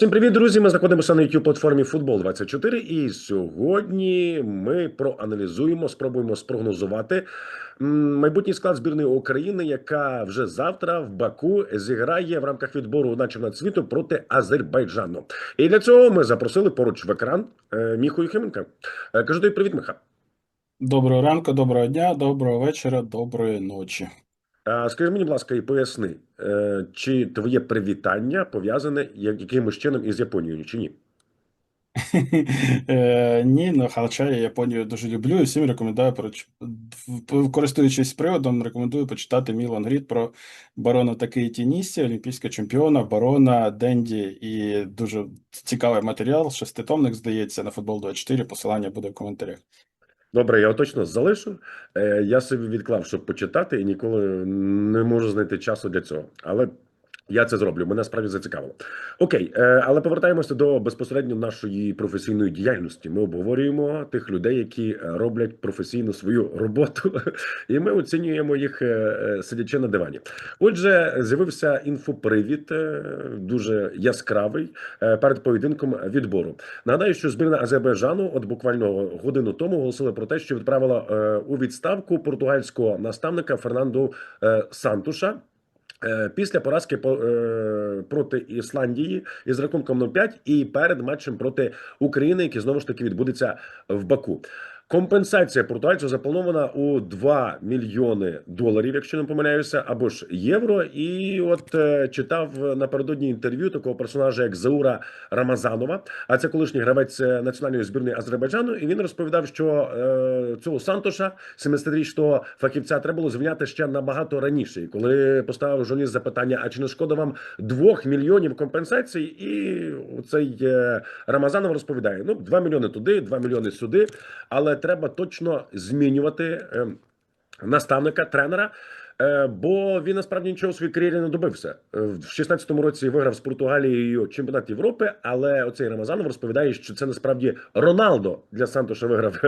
Всім привіт, друзі! Ми знаходимося на youtube платформі Футбол 24 і сьогодні ми проаналізуємо, спробуємо спрогнозувати майбутній склад збірної України, яка вже завтра в Баку зіграє в рамках відбору на чемпіонат світу проти Азербайджану. І для цього ми запросили поруч в екран е, Міху Єхименка. Е, Кажу тобі привіт, Миха. Доброго ранку, доброго дня, доброго вечора, доброї ночі. Скажи мені, будь ласка, і поясни, е, чи твоє привітання пов'язане якимось чином із Японією, чи ні? Е, ні, ну, хоча я Японію дуже люблю і всім рекомендую, користуючись приводом, рекомендую почитати мій лонгрід про барона Такеї Тінісі, олімпійського чемпіона, барона Денді і дуже цікавий матеріал, шеститомник, здається, на футбол 24, посилання буде в коментарях. Добре, я його точно залишу. Е, Я собі відклав, щоб почитати, і ніколи не можу знайти часу для цього. Але я це зроблю. Мене справді зацікавило. Окей, е, але повертаємося до безпосередньо нашої професійної діяльності. Ми обговорюємо тих людей, які е, роблять професійно свою роботу, і ми оцінюємо їх, е, сидячи на дивані. Отже, з'явився інфопривід дуже яскравий перед поєдинком відбору. Нагадаю, що збірна Азербайджану, от буквально годину тому, оголосила про те, що відправила у відставку португальського наставника Фернанду Сантуша. Е, Після поразки по, е, проти Ісландії із рахунком 0-5 і перед матчем проти України, який знову ж таки відбудеться в Баку. Компенсація португальців запланована у 2 мільйони доларів, якщо не помиляюся, або ж євро. І от е, читав напередодні інтерв'ю такого персонажа, як Заура Рамазанова, а це колишній гравець е, національної збірної Азербайджану. І він розповідав, що е, цього Сантоша, 70-річного фахівця, треба було звільняти ще набагато раніше. Коли поставив журналіст запитання, а чи не шкода вам 2 мільйонів компенсацій, і цей Рамазанов розповідає: ну 2 мільйони туди, 2 мільйони сюди, але треба точно змінювати е, наставника, тренера. Е, Бо він насправді нічого в своїй кар'єрі не добився. Е, В 16-му році виграв з Португалією чемпіонат Європи, але оцей Рамазанов розповідає, що це насправді Роналдо для Сантоша виграв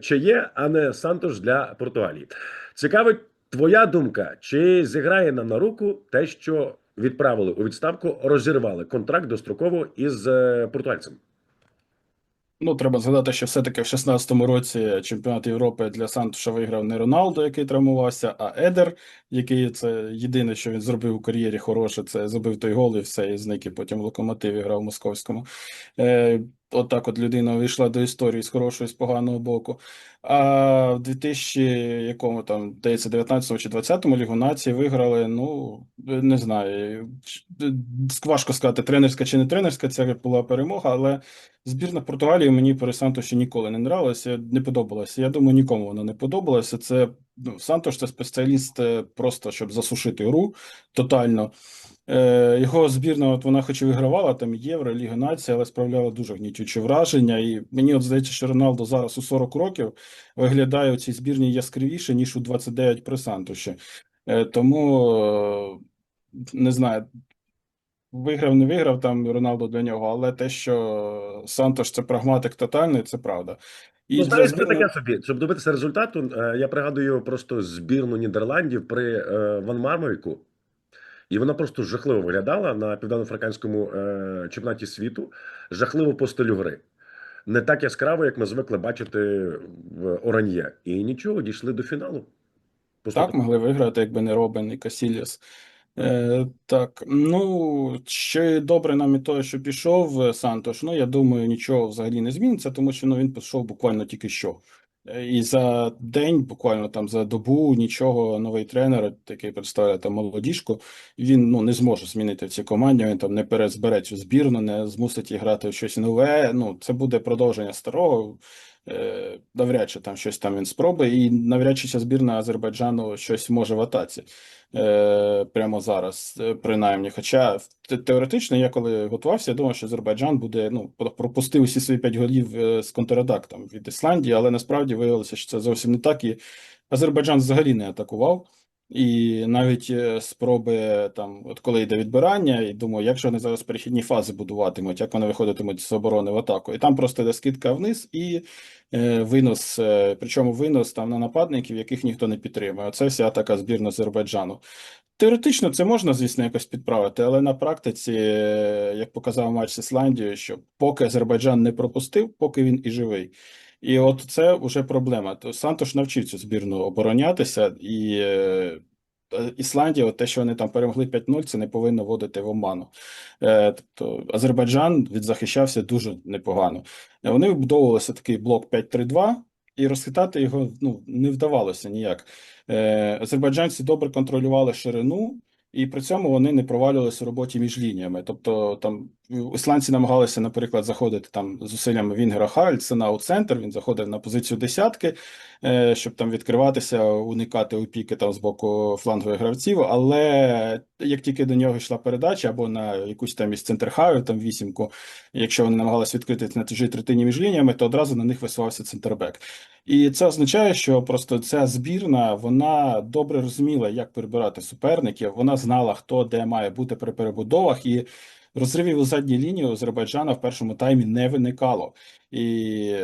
ЧЕ, а не Сантош для Португалії. Цікавить твоя думка, чи зіграє нам на руку те, що відправили у відставку, розірвали контракт достроково із португальцем? Ну, треба згадати, що все-таки в 16-му році чемпіонат Європи для Сантуша виграв не Роналдо, який травмувався, а Едер, який це єдине, що він зробив у кар'єрі хороше, це забив той гол і все, і зник, і потім в локомотиві грав в московському. Е, от людина вийшла до історії з хорошого і з поганого боку. А в 2000 якому там, здається, 19 чи 20-му Лігу націй виграли, ну, не знаю, важко сказати, тренерська чи не тренерська, це була перемога, але Збірна Португалії мені при Сантоші ніколи не нравилася, не подобалася. Я думаю, нікому вона не подобалася. Це ну, Сантош це спеціаліст е, просто щоб засушити гру тотально. Е, його збірна, от вона хоч і вигравала там Євро, Ліга Націй, але справляла дуже гнітюче враження. І мені от здається, що Роналдо зараз у 40 років виглядає у цій збірні яскравіше, ніж у 29 при Сантоші. Е, тому е, не знаю. Виграв, не виграв там Роналдо для нього, але те, що Сантош це прагматик тотальний, це правда. І Ну, знаєш, це таке собі. Щоб добитися результату, я пригадую просто збірну Нідерландів при Ван Мармойку. І вона просто жахливо виглядала на південно-африканському е, чемпіонаті світу, жахливо по стилю гри. Не так яскраво, як ми звикли бачити в Оран'є. І нічого, дійшли до фіналу. Так, могли виграти, якби не Робин і Касільяс. Е, так, ну, ще добре нам і того, що пішов е, Сантош. Ну, я думаю, нічого взагалі не зміниться, тому що ну, він пішов буквально тільки що. Е, І за день, буквально там за добу, нічого новий тренер, який представляє там молодіжку, він ну, не зможе змінити в цій команді. Він там не перезбере цю збірну, не змусить їх грати в щось нове. Ну, це буде продовження старого. Е, Навряд чи там щось там він спробує, і навряд чи ця збірна Азербайджану щось може в атаці е, прямо зараз, принаймні. Хоча теоретично, я коли готувався, я думав, що Азербайджан буде ну пропустив усі свої п'ять голів з контратак там від Ісландії, але насправді виявилося, що це зовсім не так. І Азербайджан взагалі не атакував. І навіть е, спроби там, от коли йде відбирання, і думаю, як же вони зараз перехідні фази будуватимуть, як вони виходитимуть з оборони в атаку. І там просто йде скидка вниз і е, винос, е, причому винос там на нападників, яких ніхто не підтримує. Оце вся така збірна Азербайджану. Теоретично це можна, звісно, якось підправити, але на практиці, е, як показав матч з Ісландією, що поки Азербайджан не пропустив, поки він і живий. І от це вже проблема. То Сантош навчив цю збірну оборонятися, і е, Ісландія, от те, що вони там перемогли 5-0, це не повинно вводити в оману. Е, тобто Азербайджан відзахищався дуже непогано. Е, Вони вибудовувалися такий блок 5-3-2, і розхитати його ну, не вдавалося ніяк. Азербайджанці добре контролювали ширину, і при цьому вони не провалювалися у роботі між лініями. Тобто там ісландці намагалися, наприклад, заходити там зусиллями Вінгера Харальдсена у центр. Він заходив на позицію десятки, е, щоб там відкриватися, уникати опіки там з боку флангових гравців. Але як тільки до нього йшла передача або на якусь там із центрхаю, там вісімку, якщо вони намагалися відкрити на чужій третині між лініями, то одразу на них висувався центрбек. І це означає, що просто ця збірна вона добре розуміла, як перебирати суперників. Вона знала, хто де має бути при перебудовах, і розривів у задній лінії Азербайджана в першому таймі не виникало. І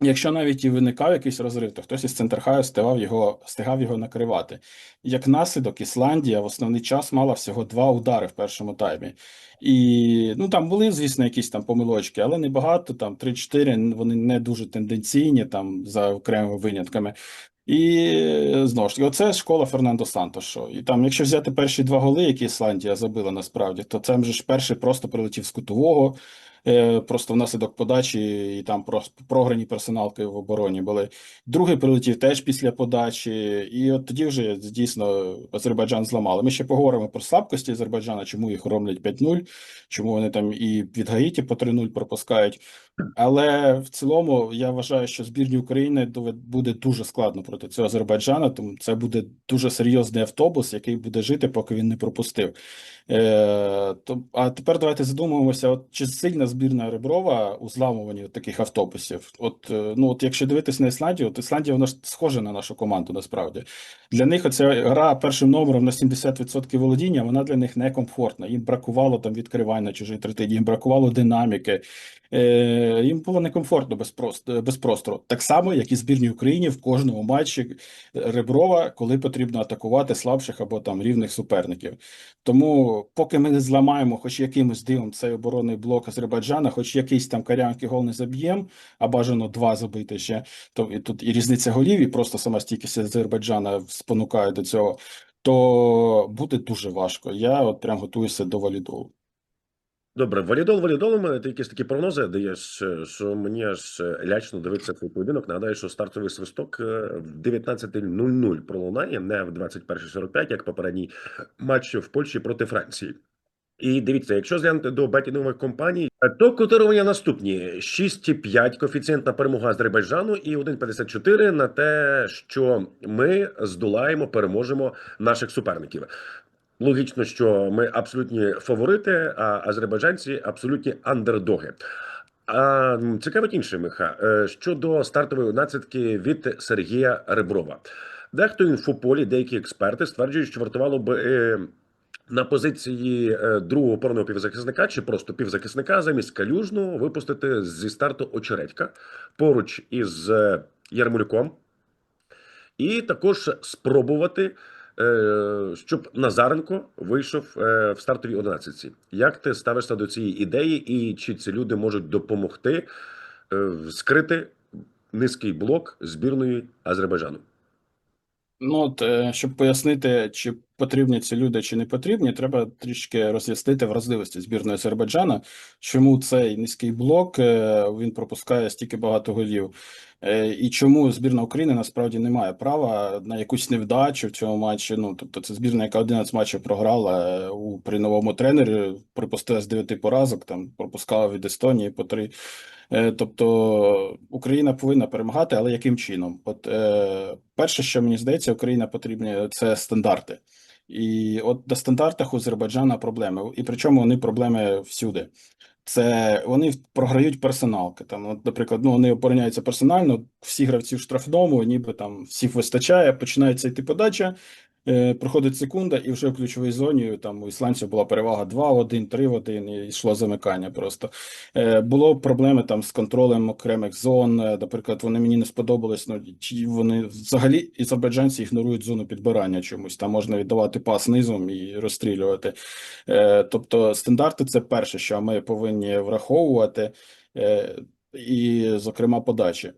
якщо навіть і виникав якийсь розрив, то хтось із центрхаю стигав його, стигав його накривати. Як наслідок, Ісландія в основний час мала всього два удари в першому таймі. І ну там були, звісно, якісь там помилочки, але не багато, там 3-4, вони не дуже тенденційні, там за окремими винятками. І е, знову ж таки, оце школа Фернандо Сантошо. І там, якщо взяти перші два голи, які Ісландія забила насправді, то це ж перший просто прилетів з кутового, просто внаслідок подачі, і там програні персоналки в обороні були. Другий прилетів теж після подачі, і от тоді вже дійсно Азербайджан зламали. Ми ще поговоримо про слабкості Азербайджана, чому їх роблять 5-0, чому вони там і від Гаїті по 3-0 пропускають. Але в цілому я вважаю, що збірні України буде дуже складно проти цього Азербайджана, тому це буде дуже серйозний автобус, який буде жити, поки він не пропустив. Е, то, а тепер давайте задумаємося, от чи сильна збірна Реброва у зламуванні таких автобусів? От, е, ну, от якщо дивитись на Ісландію, то Ісландія вона ж схожа на нашу команду насправді. Для них оця гра першим номером на 70% володіння, вона для них некомфортна. Їм бракувало там відкривань на чужій третині, їм бракувало динаміки. Е, їм було некомфортно без, прост- без простору. Так само, як і збірній Україні в кожному матчі Реброва, коли потрібно атакувати слабших або там рівних суперників. Тому, поки ми не зламаємо хоч якимось дивом цей оборонний блок Азербайджана, хоч якийсь там карянський гол не заб'ємо, а бажано два забити ще, то і тут і різниця голів, і просто сама стійкість Азербайджана спонукає до цього, то буде дуже важко. Я от прям готуюся до валідолу. Добре, валідол валідолом, ти якісь такі прогнози даєш, е, що мені аж е, лячно дивитися цей поєдинок. Нагадаю, що стартовий свисток е, в 19.00 пролунає, не в 21.45, як попередній матч в Польщі проти Франції. І дивіться, якщо зглянути до бетінгових компаній, е, то котирування наступні: 6,5 коефіцієнт на перемогу Азербайджану і 1,54 на те, що ми здолаємо, переможемо наших суперників. Логічно, що ми абсолютні фаворити, а азербайджанці абсолютні андердоги. А цікавить інше, Миха, е, щодо стартової одинадцятки від Сергія Реброва. Дехто інфополі, деякі експерти стверджують, що вартувало би е, на позиції е, другого опорного півзахисника чи просто півзахисника замість калюжного випустити зі старту очередька поруч із Ярмолюком, і також спробувати, щоб Назаренко вийшов е, в стартовій одинадцятці. Як ти ставишся до цієї ідеї, і чи ці люди можуть допомогти е, скрити низький блок збірної Азербайджану? Ну, от, е, щоб пояснити, чи потрібні ці люди, чи не потрібні, треба трішки роз'яснити вразливості збірної Азербайджана, чому цей низький блок е, він пропускає стільки багато голів, Е, і чому збірна України насправді не має права на якусь невдачу в цьому матчі. Ну, тобто, це збірна, яка 11 матчів програла е, у при новому тренері, припустила з 9 поразок, там пропускала від Естонії по 3. Е, Тобто Україна повинна перемагати, але яким чином? От е, перше, що мені здається, Україна потрібні це стандарти. І от на стандартах у Азербайджана проблеми, і причому вони проблеми всюди. Це вони програють персоналки. Там, от, наприклад, ну вони обороняються персонально, всі гравці в штрафному, ніби там всіх вистачає, починається йти подача. Е, проходить секунда, і вже в ключовій зоні там у ісландців була перевага 2-1, 3-1, і йшло замикання просто. Е, було проблеми там з контролем окремих зон. Е, Наприклад, вони мені не сподобались. Ну чи вони взагалі азербайджанці ігнорують зону підбирання чомусь. Там можна віддавати пас низом і розстрілювати. Тобто, стандарти це перше, що ми повинні враховувати, і, зокрема, подачі.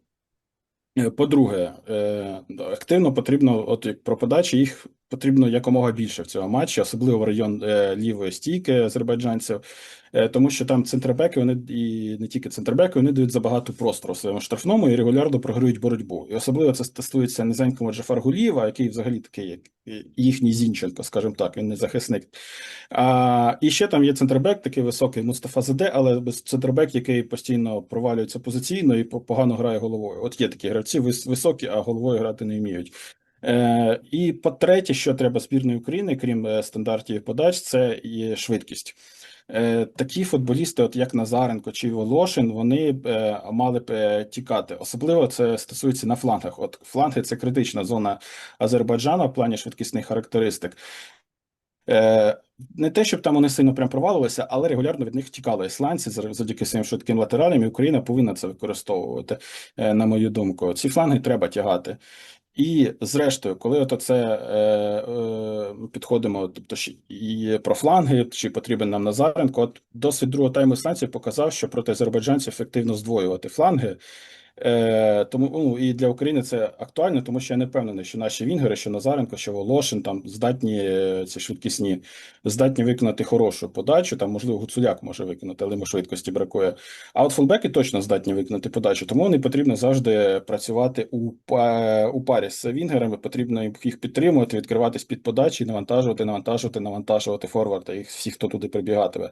По-друге, активно потрібно, от як про подачі, їх потрібно якомога більше в цьому матчі, особливо в район е, лівої стійки азербайджанців, е, тому що там центрбеки, вони і не тільки центрбеки, вони дають забагато простору своєму штрафному і регулярно програють боротьбу. І особливо це стосується низенького Джафар Гулієва, який взагалі такий, як їхній Зінченко, скажімо так, він не захисник. А, і ще там є центрбек, такий високий Мустафа Заде, але центрбек, який постійно провалюється позиційно і погано грає головою. От є такі гравці вис- високі, а головою грати не вміють. Е, і по-третє, що треба збірної України, крім е, стандартів подач, це і швидкість. Е, такі футболісти, от як Назаренко чи Волошин, вони мали б тікати. Особливо це стосується на флангах. От фланги це критична зона Азербайджану в плані швидкісних характеристик. Не те, щоб там вони сильно прям провалилися, але регулярно від них тікали ісландці зав- завдяки своїм швидким латералям, і Україна повинна це використовувати, на мою думку. Ці фланги треба тягати. І зрештою, коли от це е, е, підходимо, тобто і про фланги, чи потрібен нам Назаренко, от досвід другого тайму станції показав, що проти азербайджанців ефективно здвоювати фланги. Е, тому ну, і для України це актуально, тому що я не впевнений, що наші вінгери, що Назаренко, що Волошин там здатні е, ці швидкісні, здатні виконати хорошу подачу. Там, можливо, Гуцуляк може виконати, але йому швидкості бракує. А от фулбеки точно здатні виконати подачу, тому не потрібно завжди працювати у, у парі з вінгерами. Потрібно їх підтримувати, відкриватись під подачі, навантажувати, навантажувати, навантажувати форварда, їх всіх, хто туди прибігатиме.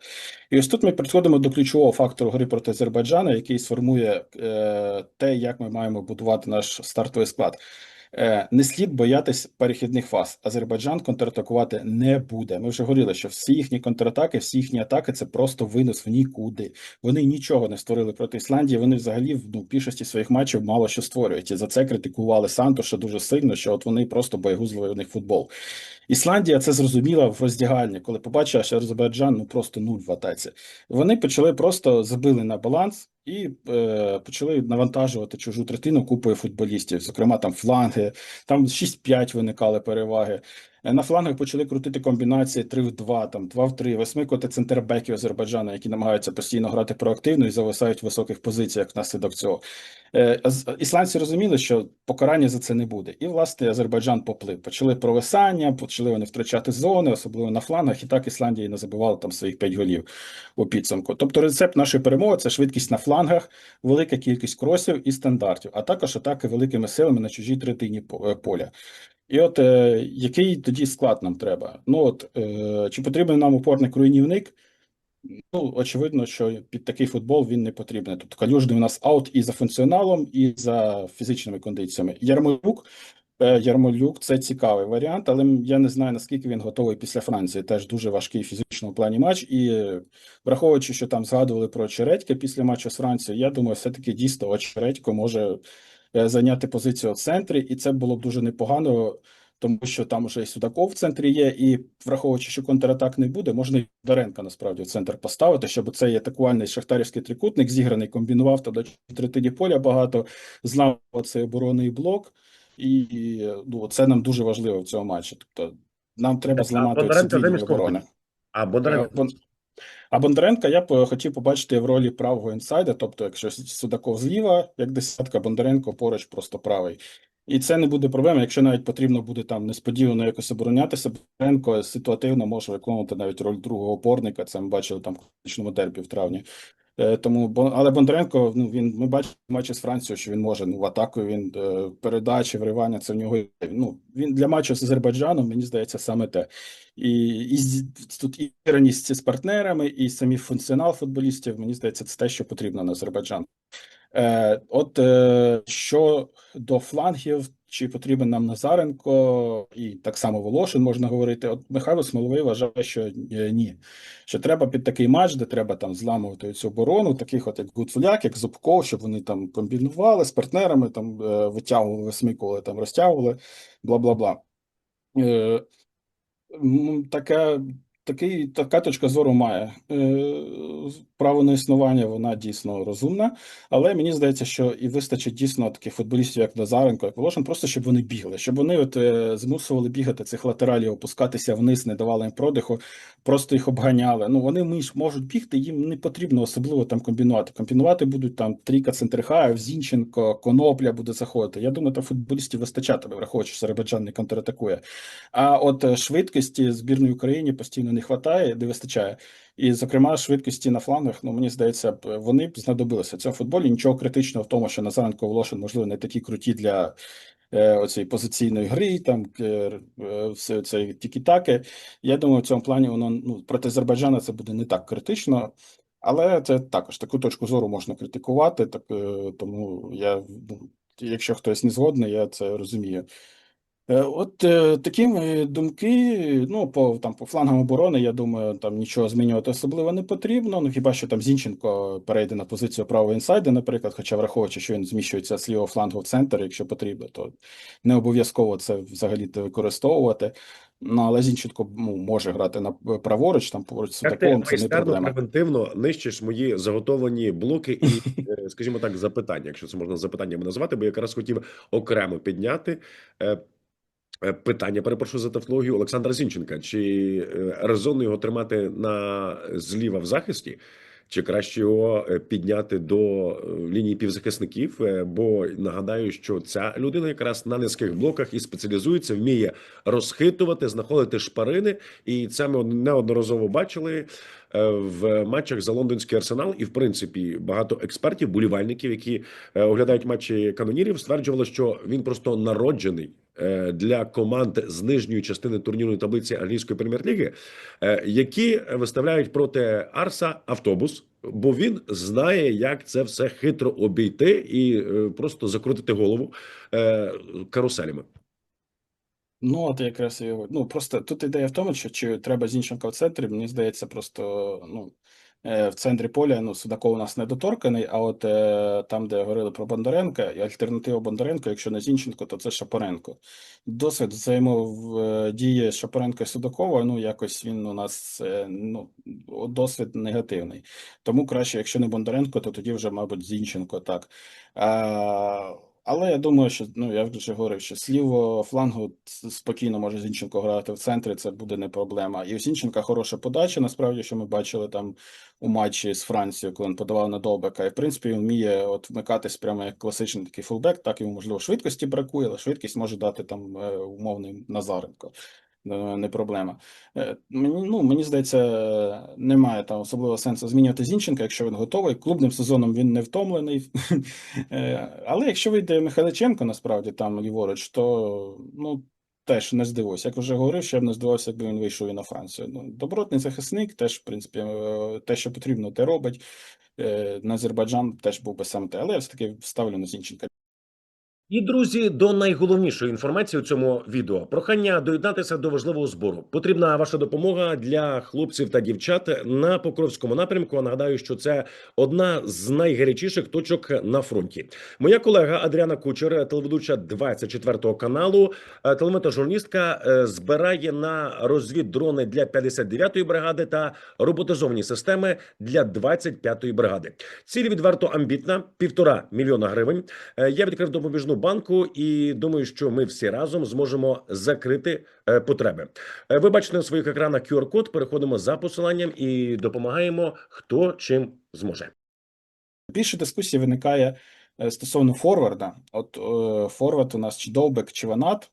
І ось тут ми підходимо до ключового фактору гри проти Азербайджана, який сформує е, те, як ми маємо будувати наш стартовий склад. Е, не слід боятись перехідних фаз. Азербайджан контратакувати не буде. Ми вже говорили, що всі їхні контратаки, всі їхні атаки це просто винос в нікуди. Вони нічого не створили проти Ісландії. Вони взагалі в ну, більшості своїх матчів мало що створюють. І за це критикували Сантоша дуже сильно, що от вони просто боєгузливий у них футбол. Ісландія це зрозуміла в роздягальні, коли побачила, що Азербайджан ну просто нуль в. Вони почали просто забили на баланс і е, почали навантажувати чужу третину купою футболістів, зокрема там фланги, там 6-5 виникали переваги. Е, На флангах почали крутити комбінації 3 в 2, там 2 в 3, висмикувати центрбеків Азербайджану, які намагаються постійно грати проактивно і зависають в високих позиціях внаслідок цього. Е, Ісландці розуміли, що покарання за це не буде. І, власне, Азербайджан поплив. Почали провисання, почали вони втрачати зони, особливо на флангах, і так Ісландія не забивала там своїх 5 голів у підсумку. Тобто рецепт нашої перемоги це швидкість на флангах, велика кількість кросів і стандартів, а також атаки великими силами на чужій третині е, поля. І от е, який тоді склад нам треба? Ну от е, чи потрібен нам опорник-руйнівник? Ну, очевидно, що під такий футбол він не потрібен. Тут Калюжний у нас аут і за функціоналом, і за фізичними кондиціями. Ярмолюк, е, Ярмолюк це цікавий варіант, але я не знаю, наскільки він готовий після Франції. Теж дуже важкий фізичному плані матч. І е, враховуючи, що там згадували про Чередька після матчу з Францією, я думаю, все-таки дійсно Очередько може е, зайняти позицію в центрі, і це було б дуже непогано. Тому що там вже і Судаков в центрі є, і враховуючи, що контратак не буде, можна і Даренка насправді в центр поставити, щоб цей атакувальний шахтарівський трикутник зіграний, комбінував тоді третині поля багато, знав цей оборонний блок, і ну, це нам дуже важливо в цьому матчі. Тобто нам треба Так, зламати кого? оборони. А Бондаренко А Бондаренка я б е, хотів побачити в ролі правого інсайда, тобто, якщо Судаков зліва, як десятка, Бондаренко поруч просто правий. І це не буде проблема, якщо навіть потрібно буде там несподівано якось оборонятися, Бондаренко ситуативно може виконувати навіть роль другого опорника. Це ми бачили там в класичному дербі в травні. Е, Тому але Бондаренко, ну він ми бачимо матчі з Францією, що він може ну в атаку. Він е, передачі, вривання. Це в нього ну він для матчу з Азербайджаном. Мені здається, саме те. І, і тут і іграність з партнерами, і самі функціонал футболістів. Мені здається, це те, що потрібно на Азербайджан. Е, от е, що до флангів, чи потрібен нам Назаренко, і так само Волошин можна говорити. От Михайло Смоловий вважає, що е, ні. Що треба під такий матч, де треба там зламувати цю оборону, таких от як Гуцуляк, як Зубков, щоб вони там комбінували з партнерами, там е, витягували, висмикували, там розтягували, бла бла бла. Е, м, Така, такий, така точка зору має Е, право на існування, вона дійсно розумна, але мені здається, що і вистачить дійсно таких футболістів, як Назаренко, як Волошин, просто щоб вони бігали, щоб вони от е, змусували бігати цих латералів, опускатися вниз, не давали їм продиху, просто їх обганяли. Ну вони можуть бігти, їм не потрібно особливо там комбінувати. Комбінувати будуть там трійка центрихаїв, Зінченко, Конопля буде заходити. Я думаю, там футболістів вистачатиме, враховуючи, що Азербайджан не контратакує. А от е, швидкості збірної України постійно не вистачає, не вистачає. І, зокрема, швидкості на флангах, ну мені здається, вони б знадобилися в цьому футболі. Нічого критичного в тому, що Назаренко Волошин, можливо, не такі круті для е, оцієї позиційної гри, там е, е, все це тікі-таки. Я думаю, в цьому плані воно ну проти Азербайджана це буде не так критично. Але це також таку точку зору можна критикувати, так е, тому я ну, якщо хтось не згодний, я це розумію. Е, От е, такі думки. Ну, по там по флангам оборони, я думаю, там нічого змінювати особливо не потрібно. Ну хіба що там Зінченко перейде на позицію правого інсайда, наприклад, хоча враховуючи, що він зміщується з лівого флангу в центр, якщо потрібно, то не обов'язково це взагалі використовувати. Ну, але Зінченко ну, може грати на праворуч, там поруч з Судаковим, це не проблема. превентивно нищиш мої заготовані блоки і, е, скажімо так, запитання, якщо це можна запитаннями назвати, бо я якраз хотів окремо підняти е, е, питання, перепрошую за тавтологію Олександра Зінченка. Чи е, резонно його тримати на зліва в захисті? Чи краще його е, підняти до е, лінії півзахисників? Е, Бо нагадаю, що ця людина якраз на низьких блоках і спеціалізується, вміє розхитувати, знаходити шпарини, і це ми неодноразово бачили е, в матчах за лондонський арсенал. І в принципі багато експертів, болівальників, які е, оглядають матчі канонірів, стверджували, що він просто народжений. Е, Для команд з нижньої частини турнірної таблиці англійської прем'єр-ліги, е, які виставляють проти Арса автобус, бо він знає, як це все хитро обійти і е, просто закрутити голову каруселями. Ну, от якраз і ну просто тут ідея в тому, що чи треба Зінченка в центрі, мені здається, просто ну в центрі поля ну Судаков у нас недоторканий, а от е, там, де говорили про Бондаренка, і альтернатива Бондаренко, якщо не Зінченко, то це Шапоренко. Досвід взаємодії Шапоренка і Судакова, ну якось він у нас е, ну досвід негативний. Тому краще, якщо не Бондаренко, то тоді вже, мабуть, Зінченко так. А, але я думаю, що ну я вже говорив, що з флангу спокійно може Зінченко грати в центрі, це буде не проблема. І у Зінченка хороша подача, насправді, що ми бачили там у матчі з Францією, коли він подавав на Довбека. І в принципі він вміє от вмикатись прямо як класичний такий фулбек, так йому можливо швидкості бракує, але швидкість може дати там е, умовний Назаренко. Е, Не проблема. Е, ну, мені здається, немає там особливого сенсу змінювати Зінченка, якщо він готовий. Клубним сезоном він не втомлений. Е, Але якщо вийде Михайличенко, насправді там ліворуч, то ну теж не здивуюся. Як вже говорив, я б не здивувався, якби він вийшов і на Францію. Ну, добротний захисник, теж, в принципі, те, що потрібно, те робить. На Азербайджан теж був би саме те, але я все-таки ставлю на Зінченка. І друзі, до найголовнішої інформації у цьому відео прохання доєднатися до важливого збору. Потрібна ваша допомога для хлопців та дівчат на Покровському напрямку. Нагадаю, що це одна з найгарячіших точок на фронті. Моя колега Адріана Кучер, телеведуча 24 каналу, е, телеметажурналістка, е, збирає на розвіддрони для 59-ї бригади та роботизовані системи для 25-ї бригади. Ціль відверто амбітна півтора мільйона гривень. Е, Я відкрив допоміжну банку і думаю, що ми всі разом зможемо закрити е, потреби. Е, Ви бачите на своїх екранах QR-код. Переходимо за посиланням і допомагаємо хто чим зможе. Більше дискусії виникає е, стосовно форварда. От форвард у нас чи Довбек, чи Ванат,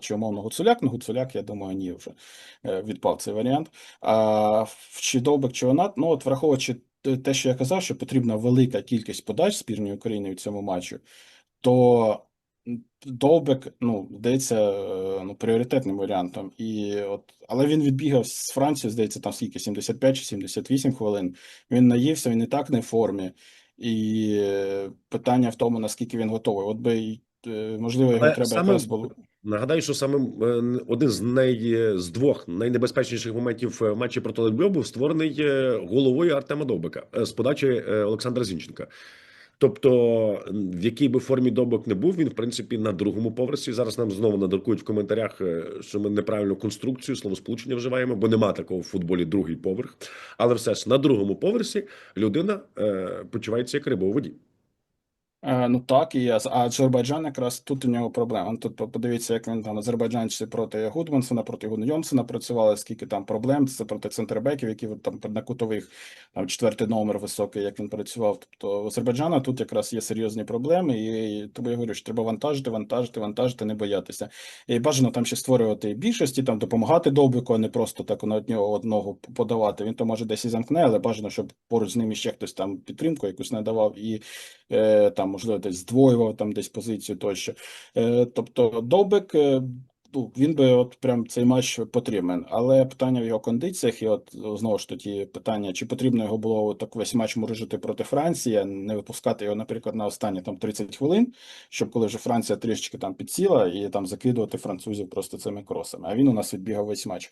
чи умовно Гуцуляк. Ну, Гуцуляк, я думаю, ні, вже відпав цей варіант. А чи Довбек, чи Ванат, ну от враховуючи те- що я казав, що потрібна велика кількість подач збірної України в цьому матчі, то м, Довбек, ну, здається, е, ну, пріоритетним варіантом. І от, але він відбігав з Францією, здається, там скільки 75 чи 78 хвилин. Він наївся, він і так не в формі. І е, питання в тому, наскільки він готовий. От би е, можливо, його Але треба саме якраз було. Нагадаю, що саме е, один з най з двох найнебезпечніших моментів е, матчі проти Литви був створений е, головою Артема Довбика е, з подачі е, Олександра Зінченка. Тобто, в якій би формі добок не був, він в принципі на другому поверсі. Зараз нам знову надрукують в коментарях, е, що ми неправильно конструкцію, словосполучення вживаємо, бо нема такого в футболі другий поверх. Але все ж на другому поверсі людина е, почувається як риба у воді. Е, Ну так, і я- а Азербайджан якраз тут у нього проблема. Ну, Тут по- подивіться, як він там азербайджанці проти Гудмансона, проти Гунйомсена працювали, скільки там проблем. Це проти центрбеків, які там на кутових там четвертий номер високий, як він працював. Тобто у Азербайджана тут якраз є серйозні проблеми, і тому я говорю, що треба вантажити, вантажити, вантажити, не боятися. І бажано там ще створювати більшості, там допомагати Довбику, а не просто так на одного одного подавати. Він то може десь і замкне, але бажано, щоб поруч з ним ще хтось там підтримку якусь надавав і е, там, можливо, десь здвоював там десь позицію тощо. Е, тобто Довбик, е, ну, він би от прям цей матч потрібен. Але питання в його кондиціях, і от знову ж таки питання, чи потрібно його було так весь матч морожити проти Франції, не випускати його, наприклад, на останні там 30 хвилин, щоб коли вже Франція трішечки там підсіла і там закидувати французів просто цими кросами. А він у нас відбігав весь матч.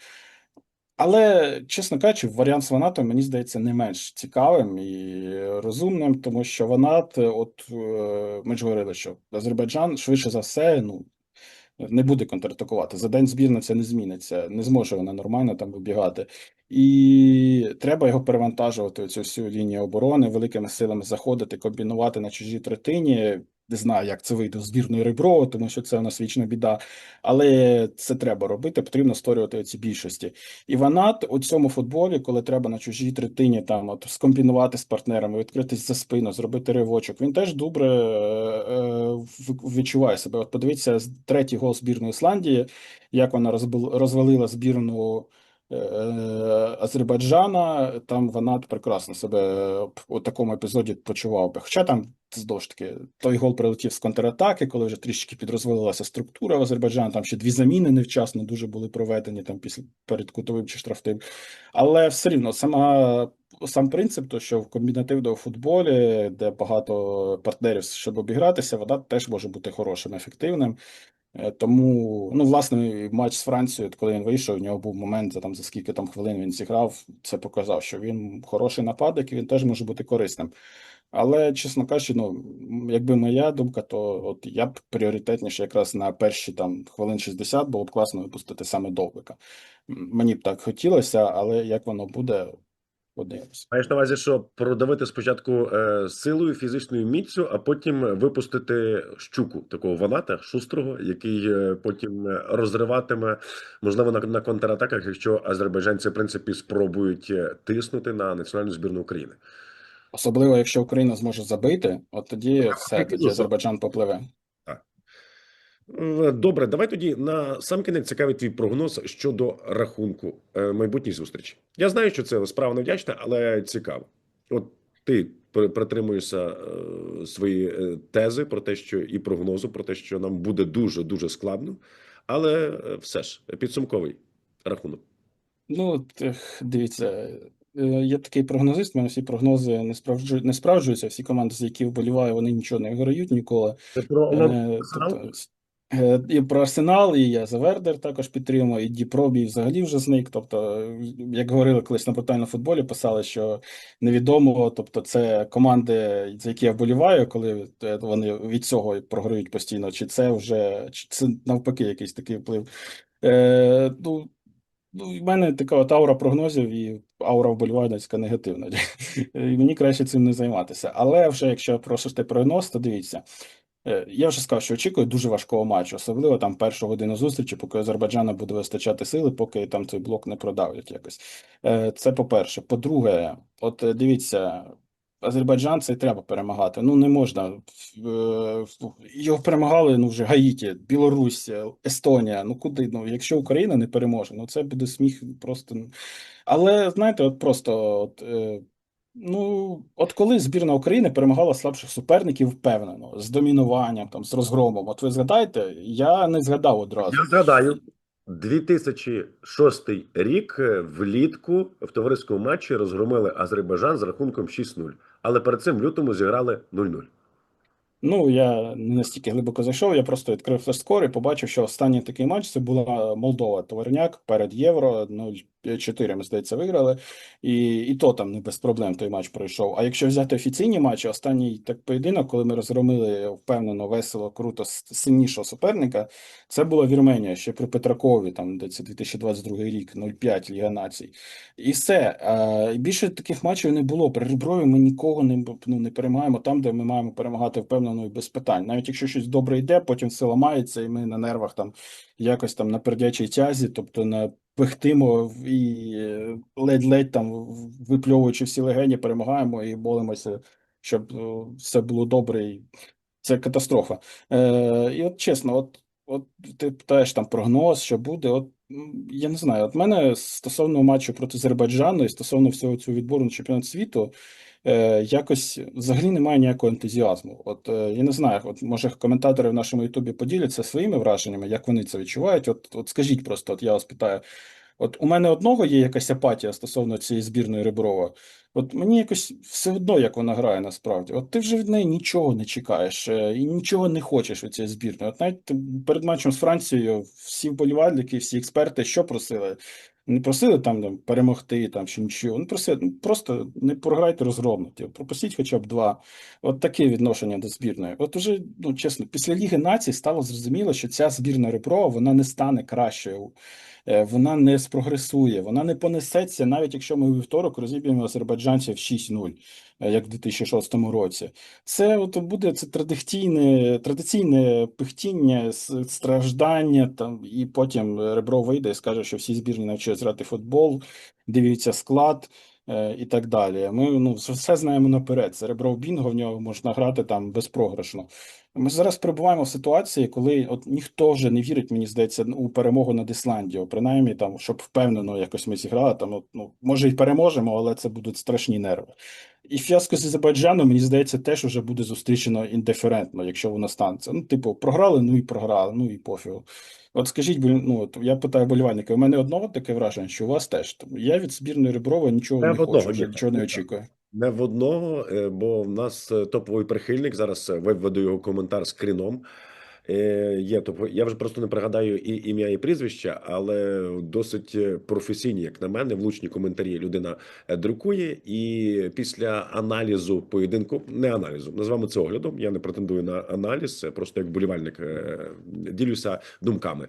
Але, чесно кажучи, варіант з Ванатом мені здається не менш цікавим і розумним, тому що Ванат, от е, ми ж говорили, що Азербайджан швидше за все, ну не буде контратакувати. За день збірна це не зміниться, не зможе вона нормально там вибігати. І треба його перевантажувати, цю всю лінію оборони, великими силами заходити, комбінувати на чужій третині. Не знаю, як це вийде з збірною Ребро, тому що це у нас вічна біда. Але це треба робити, потрібно створювати ці більшості. І Ванат у цьому футболі, коли треба на чужій третині там от скомбінувати з партнерами, відкритись за спину, зробити ривочок, він теж добре е, е, відчуває себе. От подивіться, третій гол збірної Ісландії, як вона розвалила збірну. Е, Азербайджана, там Ванат прекрасно себе у такому епізоді почував би. Хоча там знову ж таки той гол прилетів з контратаки, коли вже трішки підрозвалилася структура в Азербайджані. Там ще дві заміни невчасно дуже були проведені там після перед кутовим чи штрафним. Але все рівно сама сам принцип, то що в комбінативному футболі, де багато партнерів, щоб обігратися, вода теж може бути хорошим, ефективним. Е, Тому, ну, власне, матч з Францією, коли він вийшов, у нього був момент за там за скільки там хвилин він зіграв. Це показав, що він хороший нападник і він теж може бути корисним. Але, чесно кажучи, ну, якби моя думка, то от я б пріоритетніше якраз на перші там хвилин 60 було б класно випустити саме Довбика. Мені б так хотілося, але як воно буде, подивимось. Маєш на увазі, що продавити спочатку е, силою, фізичною міцю, а потім випустити щуку такого ваната шустрого, який е, потім розриватиме, можливо, на, на контратаках, якщо азербайджанці в принципі спробують е, тиснути на національну збірну України. Особливо, якщо Україна зможе забити, от тоді все, тоді Ну, Азербайджан попливе. Е, Добре, давай тоді на сам кінець цікавий твій прогноз щодо рахунку е, майбутній зустрічі. Я знаю, що це справа невдячна, але цікаво. От ти притримуєшся е, свої тези про те, що і прогнозу про те, що нам буде дуже дуже складно, але все ж підсумковий рахунок. Ну, дивіться, є такий прогнозист, мене всі прогнози не справджу, не справджуються. Всі команди, з які вболіваю, вони нічого не виграють ніколи. Це про тобто, і про Арсенал, і я за Вердер також підтримую, і Діпробі взагалі вже зник. Тобто, е, як говорили колись на брутальному футболі, писали, що невідомо, тобто це команди, за які я вболіваю, коли е, вони від цього програють постійно, чи це вже чи це навпаки якийсь такий вплив. Е, ну, Ну, в мене така от аура прогнозів і аура вболівальницька негативна. І мені краще цим не займатися. Але вже якщо просите прогноз, то дивіться. Е, Я вже сказав, що очікую дуже важкого матчу, особливо там першу годину зустрічі, поки Азербайджану буде вистачати сили, поки там цей блок не продавлять якось. Е, Це по-перше. По-друге, от е, дивіться, Азербайджан це треба перемагати. Ну не можна. Його перемагали ну вже Гаїті, Білорусь, Естонія. Ну куди? Ну якщо Україна не переможе, ну це буде сміх просто. ну. Але знаєте, от просто от. Ну, от коли збірна України перемагала слабших суперників впевнено, з домінуванням, там, з розгромом. От ви згадаєте, я не згадав одразу. Я згадаю 2006 рік е, влітку в товариському матчі розгромили Азербайджан з рахунком 6-0. Але перед цим в лютому зіграли 0-0. Ну, я не настільки глибоко зайшов, я просто відкрив флешскор і побачив, що останній такий матч це була Молдова, товарняк перед Євро 6-4, ми здається, виграли. І, і то там не без проблем той матч пройшов. А якщо взяти офіційні матчі, останній так поєдинок, коли ми розгромили впевнено, весело, круто сильнішого суперника, це була Вірменія ще при Петракові, там де це 2022 рік, 0-5 Ліга Націй. І все. А, більше таких матчів не було. При Реброві ми нікого не, ну, не перемагаємо там, де ми маємо перемагати впевнено і без питань. Навіть якщо щось добре йде, потім все ламається, і ми на нервах там якось там на пердячій тязі, тобто на пихтимо і е, ледь-ледь там випльовуючи всі легені, перемагаємо і молимося, щоб е, все було добре. І це катастрофа. Е, і от чесно, от, от ти питаєш там прогноз, що буде. От я не знаю, от мене стосовно матчу проти Азербайджану і стосовно всього цього відбору на чемпіонат світу, е, якось взагалі немає ніякого ентузіазму. От е, я не знаю, от може коментатори в нашому Ютубі поділяться своїми враженнями, як вони це відчувають. От, от скажіть просто, от я вас питаю. От у мене одного є якась апатія стосовно цієї збірної Реброва. От мені якось все одно, як вона грає насправді. От ти вже від неї нічого не чекаєш е, і нічого не хочеш від цієї збірної. От навіть перед матчем з Францією всі вболівальники, всі експерти що просили? Не просили там, там перемогти там чи нічого. Ну просили ну, просто не програйте розгромити. Пропустіть хоча б два. От таке відношення до збірної. От уже, ну чесно, після Ліги націй стало зрозуміло, що ця збірна Репро вона не стане кращою. Е, Вона не спрогресує, вона не понесеться, навіть якщо ми у вівторок розіб'ємо азербайджанців 6-0, е, як в 2006 році. Це от буде це традиційне, традиційне пихтіння, страждання, там, і потім Ребро вийде і скаже, що всі збірні навчились грати футбол, дивіться склад е, і так далі. Ми ну, все знаємо наперед. Це Ребро Бінго, в нього можна грати там безпрограшно. Ми зараз перебуваємо в ситуації, коли от ніхто вже не вірить, мені здається, у перемогу над Ісландією. Принаймні, там, щоб впевнено якось ми зіграли. Там, от, ну, може, і переможемо, але це будуть страшні нерви. І фіаско з Азербайджаном, мені здається, теж вже буде зустрічено індиферентно, якщо воно станеться. Ну, типу, програли, ну і програли, ну і пофігу. От скажіть, ну от я питаю болівальника, у мене одного таке враження, що у вас теж. Тому Я від збірної Реброва нічого Не не, в хочу, вже нічого не очікую. Не в одного, е, бо в нас е, топовий прихильник. Зараз е, виведу його коментар скріном. Е, Є топ... Я вже просто не пригадаю і ім'я, і прізвище, але досить професійні, як на мене, влучні коментарі людина друкує. І після аналізу поєдинку, не аналізу, назвемо це оглядом. Я не претендую на аналіз, просто як болівальник ділюся думками.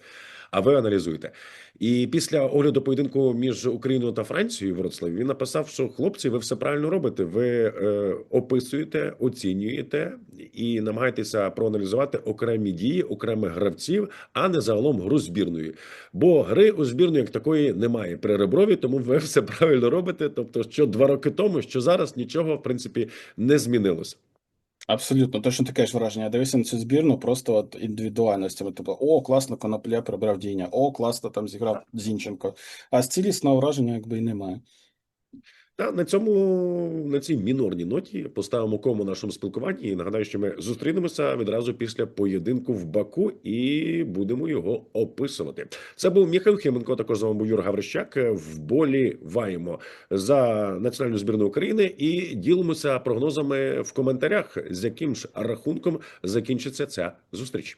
А ви аналізуєте. І після огляду поєдинку між Україною та Францією в Вроцлаві він написав, що хлопці, ви все правильно робите. Ви е, описуєте, оцінюєте і намагаєтеся проаналізувати окремі дії окремих гравців, а не загалом гру збірної. Бо гри у збірної як такої немає при Реброві, тому ви все правильно робите. Тобто, що два роки тому, що зараз нічого в принципі не змінилося. Абсолютно, точно таке ж враження. Я дивився на цю збірну просто от індивідуальностями. Типу, о, класно Конопля прибрав Діня, о, класно там зіграв Зінченко. А з цілісного враження якби і немає. Та на цьому на цій мінорній ноті поставимо кому нашому спілкуванні. І нагадаю, що ми зустрінемося відразу після поєдинку в Баку і будемо його описувати. Це був Михайло Хименко. Також з вами був Юр Гаврищак. Вболіваємо за національну збірну України і ділимося прогнозами в коментарях, з яким ж рахунком закінчиться ця зустріч.